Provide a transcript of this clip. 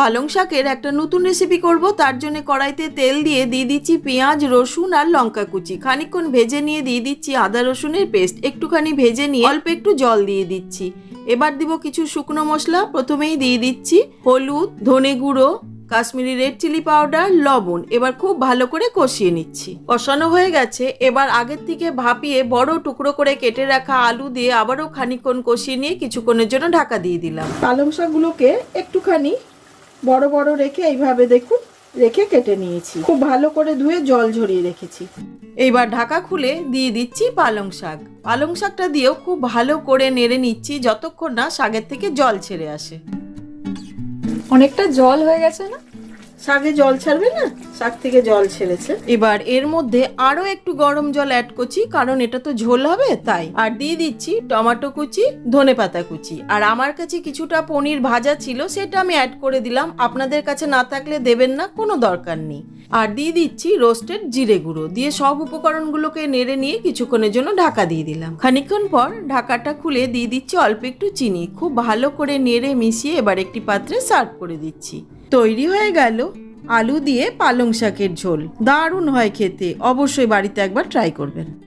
পালং শাকের একটা নতুন রেসিপি করব। তার জন্য কড়াইতে তেল দিয়ে দিয়ে দিচ্ছি পেঁয়াজ, রসুন আর লঙ্কা কুচি। খানিকক্ষণ ভেজে নিয়ে দিয়ে দিচ্ছি আদা রসুনের পেস্ট। একটুখানি ভেজে নিয়ে অল্প একটু জল দিয়ে দিচ্ছি। এবার দিব কিছু শুকনো মশলা। প্রথমেই দিয়ে দিচ্ছি হলুদ, ধনে গুঁড়ো, কাশ্মীরি রেড চিলি পাউডার, লবণ। এবার খুব ভালো করে কষিয়ে নিচ্ছি। কষানো হয়ে গেছে। এবার আগের থেকে ভাপিয়ে বড় টুকরো করে কেটে রাখা আলু দিয়ে আবারও খানিকক্ষণ কষিয়ে নিয়ে কিছুক্ষণের জন্য ঢাকা দিয়ে দিলাম। পালং শাকগুলোকে একটুখানি বড় বড় রেখে এইভাবে দেখুন রেখে কেটে নিয়েছি। খুব ভালো করে ধুয়ে জল ঝরিয়ে রেখেছি। এইবার ঢাকা খুলে দিয়ে দিচ্ছি পালং শাক। পালং শাকটা দিয়েও খুব ভালো করে নেড়ে নিচ্ছি যতক্ষণ না শাকের থেকে জল ছেড়ে আসে। অনেকটা জল হয়ে গেছে না? শাকে জল ছাড়বে না? শাক থেকে জল ছেড়েছে। এবার এর মধ্যে আরও একটু গরম জল অ্যাড করছি, কারণ এটা তো ঝোল হবে, তাই। আর দিয়ে দিচ্ছি টমেটো কুচি, ধনে পাতা কুচি। আর আমার কাছে কিছুটা পনির ভাজা ছিল, সেটা আমি অ্যাড করে দিলাম। আপনাদের কাছে না থাকলে দেবেন না, কোনো দরকার নেই। আর দিয়ে দিচ্ছি রোস্টেড জিরে গুঁড়ো। দিয়ে সব উপকরণগুলোকে নেড়ে নিয়ে কিছুক্ষণের জন্য ঢাকা দিয়ে দিলাম। খানিকক্ষণ পর ঢাকাটা খুলে দিয়ে দিচ্ছি অল্প একটু চিনি। খুব ভালো করে নেড়ে মিশিয়ে এবার একটি পাত্রে সার্ভ করে দিচ্ছি। তৈরি হয়ে গেল আলু দিয়ে পালং শাকের ঝোল। দারুণ হয় খেতে, অবশ্যই বাড়িতে একবার ট্রাই করবেন।